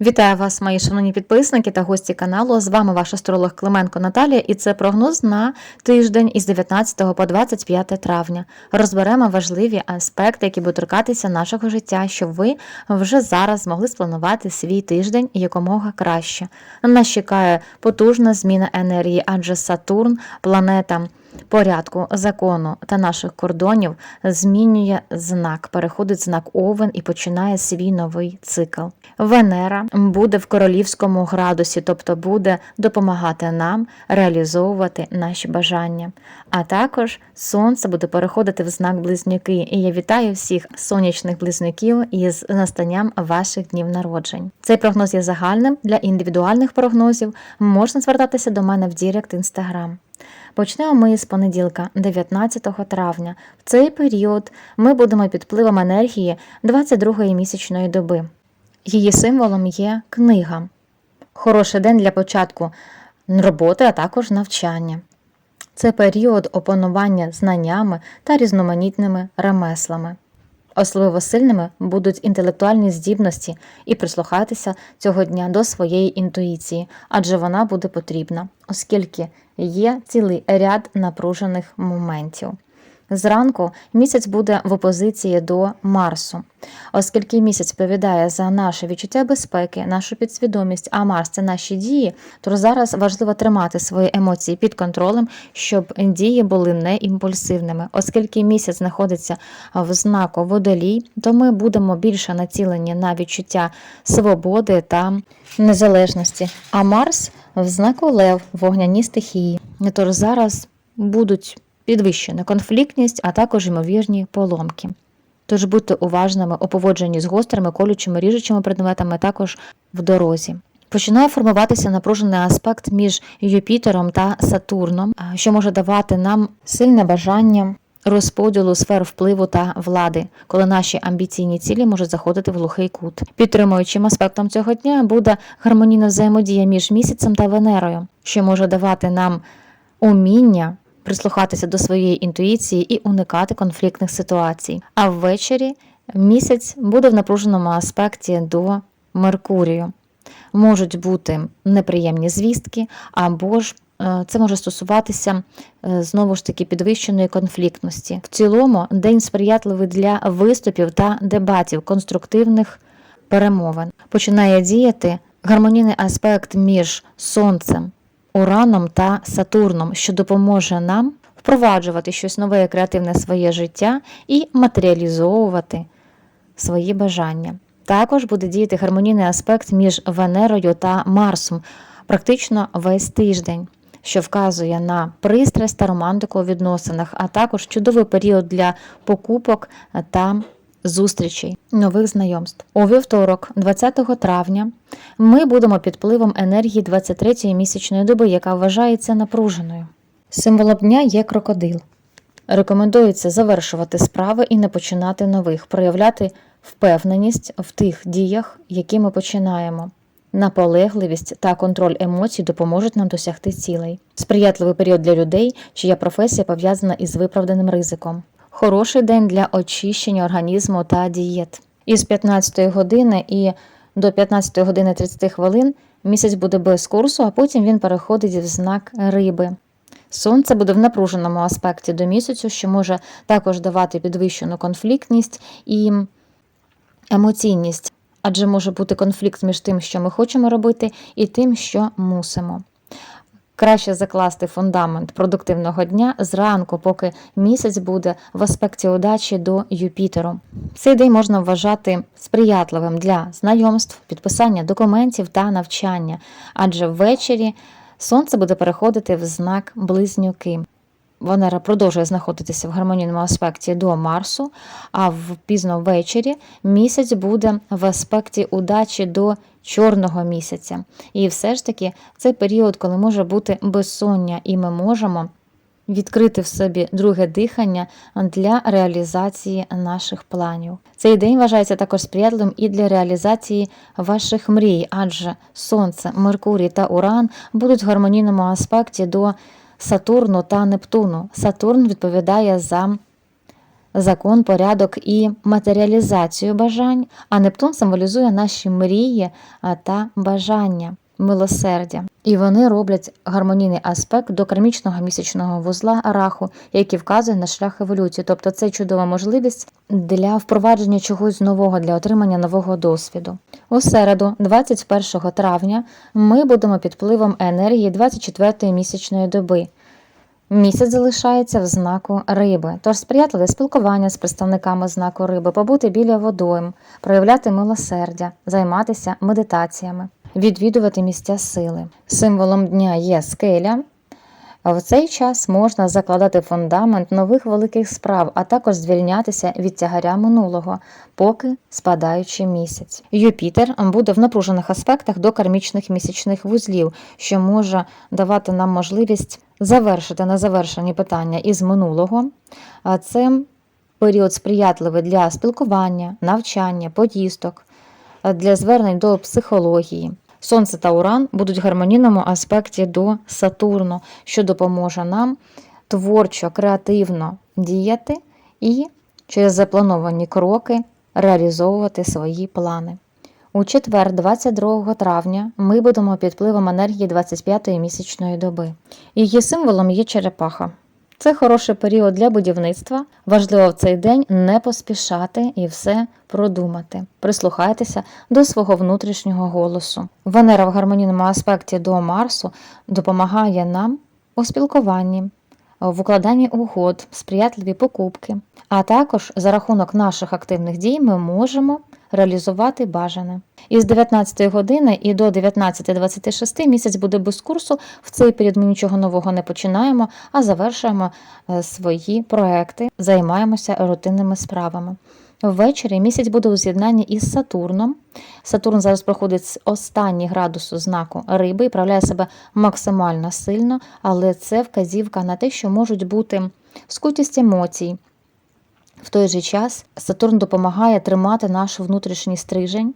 Вітаю вас, мої шановні підписники та гості каналу. З вами ваш астролог Клименко Наталія, і це прогноз на тиждень із 19 по 25 травня. Розберемо важливі аспекти, які будуть торкатися нашого життя, щоб ви вже зараз змогли спланувати свій тиждень якомога краще. Нас чекає потужна зміна енергії, адже Сатурн, планета порядку, закону та наших кордонів змінює знак, переходить знак Овен і починає свій новий цикл. Венера буде в королівському градусі, тобто буде допомагати нам реалізовувати наші бажання. А також сонце буде переходити в знак близнюки. І я вітаю всіх сонячних близнюків із настанням ваших днів народжень. Цей прогноз є загальним для індивідуальних прогнозів. Можна звертатися до мене в Дірект Інстаграм. Почнемо ми з понеділка, 19 травня. В цей період ми будемо під впливом енергії 22-ї місячної доби. Її символом є книга. Хороший день для початку роботи, а також навчання. Це період опанування знаннями та різноманітними ремеслами. Особливо сильними будуть інтелектуальні здібності і прислухатися цього дня до своєї інтуїції, адже вона буде потрібна, оскільки є цілий ряд напружених моментів. Зранку місяць буде в опозиції до Марсу, оскільки місяць відповідає за наше відчуття безпеки, нашу підсвідомість, а Марс це наші дії, то зараз важливо тримати свої емоції під контролем, щоб дії були не імпульсивними. Оскільки місяць знаходиться в знаку водолій, то ми будемо більше націлені на відчуття свободи та незалежності. А Марс в знаку Лев, вогняні стихії. Тож зараз будуть підвищена конфліктність, а також ймовірні поломки. Тож будьте уважними у поводженні з гострими, колючими, ріжучими предметами, також в дорозі. Починає формуватися напружений аспект між Юпітером та Сатурном, що може давати нам сильне бажання розподілу сфер впливу та влади, коли наші амбіційні цілі можуть заходити в глухий кут. Підтримуючим аспектом цього дня буде гармонійна взаємодія між місяцем та Венерою, що може давати нам уміння прислухатися до своєї інтуїції і уникати конфліктних ситуацій. А ввечері місяць буде в напруженому аспекті до Меркурію. Можуть бути неприємні звістки, або ж е, це може стосуватися е, знову ж таки підвищеної конфліктності. В цілому день сприятливий для виступів та дебатів, конструктивних перемовин. Починає діяти гармонійний аспект між сонцем Ураном та Сатурном, що допоможе нам впроваджувати щось нове і креативне своє життя і матеріалізовувати свої бажання. Також буде діяти гармонійний аспект між Венерою та Марсом, практично весь тиждень, що вказує на пристрасть та романтику у відносинах, а також чудовий період для покупок та зустрічей, нових знайомств. У вівторок, 20 травня, ми будемо під впливом енергії 23-ї місячної доби, яка вважається напруженою. Символом дня є крокодил. Рекомендується завершувати справи і не починати нових, проявляти впевненість в тих діях, які ми починаємо. Наполегливість та контроль емоцій допоможуть нам досягти цілей. Сприятливий період для людей, чия професія пов'язана із виправданим ризиком. Хороший день для очищення організму та дієт. Із 15 години і до 15 години 30 хвилин місяць буде без курсу, а потім він переходить в знак риби. Сонце буде в напруженому аспекті до місяцю, що може також давати підвищену конфліктність і емоційність, адже може бути конфлікт між тим, що ми хочемо робити, і тим, що мусимо. Краще закласти фундамент продуктивного дня зранку, поки місяць буде в аспекті удачі до Юпітеру. Цей день можна вважати сприятливим для знайомств, підписання документів та навчання, адже ввечері сонце буде переходити в знак близнюки. Венера продовжує знаходитися в гармонійному аспекті до Марсу, а в пізно ввечері місяць буде в аспекті удачі до чорного місяця. І все ж таки це період, коли може бути безсоння, і ми можемо відкрити в собі друге дихання для реалізації наших планів. Цей день вважається також сприятливим і для реалізації ваших мрій, адже Сонце, Меркурій та Уран будуть в гармонійному аспекті до Сатурну та Нептуну. Сатурн відповідає за закон, порядок і матеріалізацію бажань, а Нептун символізує наші мрії та бажання, милосердя. І вони роблять гармонійний аспект до кармічного місячного вузла раху, який вказує на шлях еволюції. Тобто це чудова можливість для впровадження чогось нового, для отримання нового досвіду. У середу, 21 травня, ми будемо під впливом енергії 24-ї місячної доби. Місяць залишається в знаку риби, тож сприятливе спілкування з представниками знаку риби, побути біля водойм, проявляти милосердя, займатися медитаціями, відвідувати місця сили. Символом дня є скеля. В цей час можна закладати фундамент нових великих справ, а також звільнятися від тягаря минулого, поки спадаючий місяць. Юпітер буде в напружених аспектах до кармічних місячних вузлів, що може давати нам можливість завершити незавершені питання із минулого. А це період сприятливий для спілкування, навчання, поїздок, для звернень до психології. Сонце та Уран будуть в гармонійному аспекті до Сатурну, що допоможе нам творчо, креативно діяти і через заплановані кроки реалізовувати свої плани. У четвер, 22 травня, ми будемо під впливом енергії 25-ї місячної доби. Її символом є черепаха. Це хороший період для будівництва. Важливо в цей день не поспішати і все продумати. Прислухайтеся до свого внутрішнього голосу. Венера в гармонійному аспекті до Марсу допомагає нам у спілкуванні, в укладанні угод, сприятливі покупки. А також за рахунок наших активних дій ми можемо реалізувати бажане. Із 19 години і до 19.26 місяць буде без курсу. В цей період ми нічого нового не починаємо, а завершуємо е, свої проекти, займаємося рутинними справами. Ввечері місяць буде у з'єднанні із Сатурном. Сатурн зараз проходить з останній градусу знаку риби і проявляє себе максимально сильно, але це вказівка на те, що можуть бути скутість емоцій. В той же час Сатурн допомагає тримати наш внутрішній стрижень.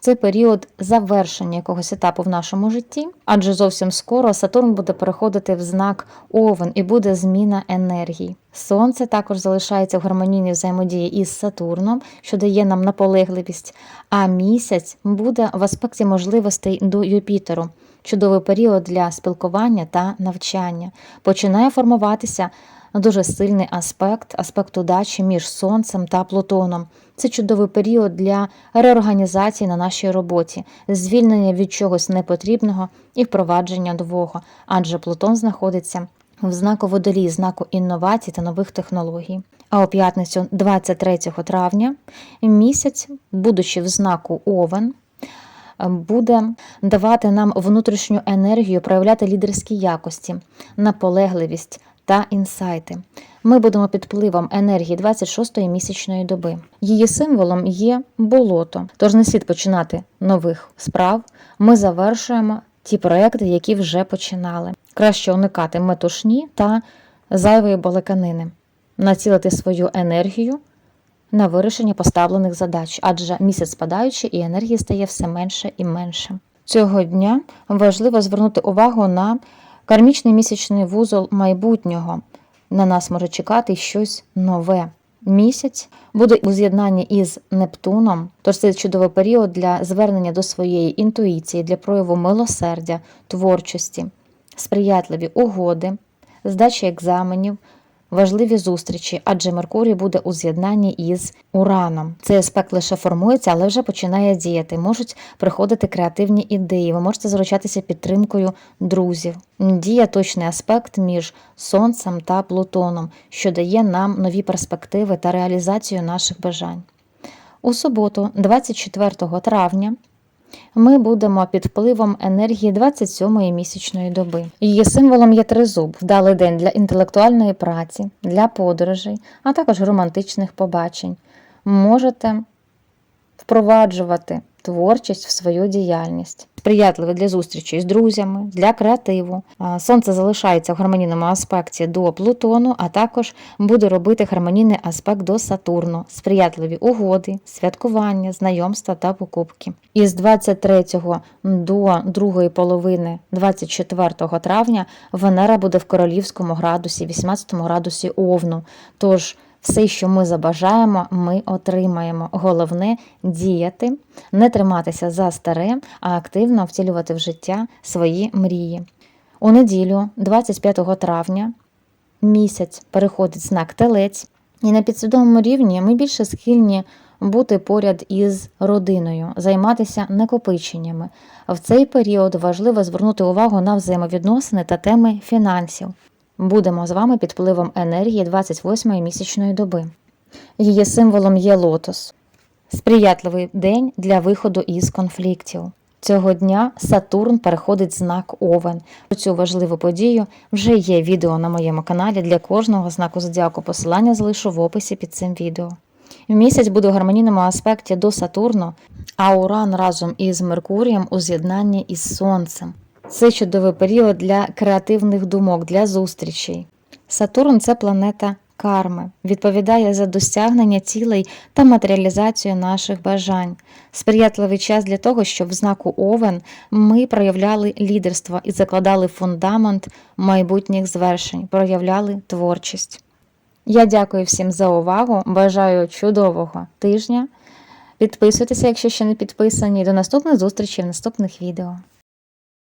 Це період завершення якогось етапу в нашому житті, адже зовсім скоро Сатурн буде переходити в знак Овен і буде зміна енергії. Сонце також залишається в гармонійній взаємодії із Сатурном, що дає нам наполегливість, а місяць буде в аспекті можливостей до Юпітеру. Чудовий період для спілкування та навчання. Починає формуватися дуже сильний аспект, аспект удачі між Сонцем та Плутоном. Це чудовий період для реорганізації на нашій роботі, звільнення від чогось непотрібного і впровадження нового, адже Плутон знаходиться в знаку водолій, знаку інновацій та нових технологій. А у п'ятницю, 23 травня, місяць, будучи в знаку Овен, буде давати нам внутрішню енергію, проявляти лідерські якості, наполегливість та інсайти. Ми будемо під впливом енергії 26-ї місячної доби. Її символом є болото, тож не слід починати нових справ. Ми завершуємо ті проекти, які вже починали. Краще уникати метушні та зайвої балаканини, націлити свою енергію на вирішення поставлених задач, адже місяць спадаючий і енергії стає все менше і менше. Цього дня важливо звернути увагу на кармічний місячний вузол майбутнього. На нас може чекати щось нове. Місяць буде у з'єднанні із Нептуном, тож це чудовий період для звернення до своєї інтуїції, для прояву милосердя, творчості, сприятливі угоди, здачі екзаменів, важливі зустрічі, адже Меркурій буде у з'єднанні із Ураном. Цей аспект лише формується, але вже починає діяти. Можуть приходити креативні ідеї. Ви можете заручатися підтримкою друзів. Діє точний аспект між Сонцем та Плутоном, що дає нам нові перспективи та реалізацію наших бажань. У суботу, 24 травня, ми будемо під впливом енергії 27-ї місячної доби. Її символом є тризуб, вдалий день для інтелектуальної праці, для подорожей, а також романтичних побачень. Можете впроваджувати творчість в свою діяльність, сприятливе для зустрічі з друзями, для креативу. Сонце залишається в гармонійному аспекті до Плутону, а також буде робити гармонійний аспект до Сатурну, сприятливі угоди, святкування, знайомства та покупки. Із 23 до другої половини 24 травня Венера буде в королівському градусі, 18 градусі Овну. Тож Все, що ми забажаємо, ми отримаємо. Головне діяти, не триматися за старе, а активно втілювати в життя свої мрії. У неділю, 25 травня, місяць переходить знак телець, і на підсвідомому рівні ми більше схильні бути поряд із родиною, займатися накопиченнями. В цей період важливо звернути увагу на взаємовідносини та теми фінансів. Будемо з вами під впливом енергії 28-ї місячної доби. Її символом є лотос. Сприятливий день для виходу із конфліктів. Цього дня Сатурн переходить знак Овен. Про цю важливу подію вже є відео на моєму каналі для кожного знаку зодіаку. Посилання залишу в описі під цим відео. Місяць буде у гармонійному аспекті до Сатурну, а Уран разом із Меркурієм у з'єднанні із Сонцем. Це чудовий період для креативних думок, для зустрічей. Сатурн це планета карми, відповідає за досягнення цілей та матеріалізацію наших бажань. Сприятливий час для того, щоб в знаку Овен ми проявляли лідерство і закладали фундамент майбутніх звершень, проявляли творчість. Я дякую всім за увагу. Бажаю чудового тижня. Підписуйтеся, якщо ще не підписані. До наступних зустрічей в наступних відео.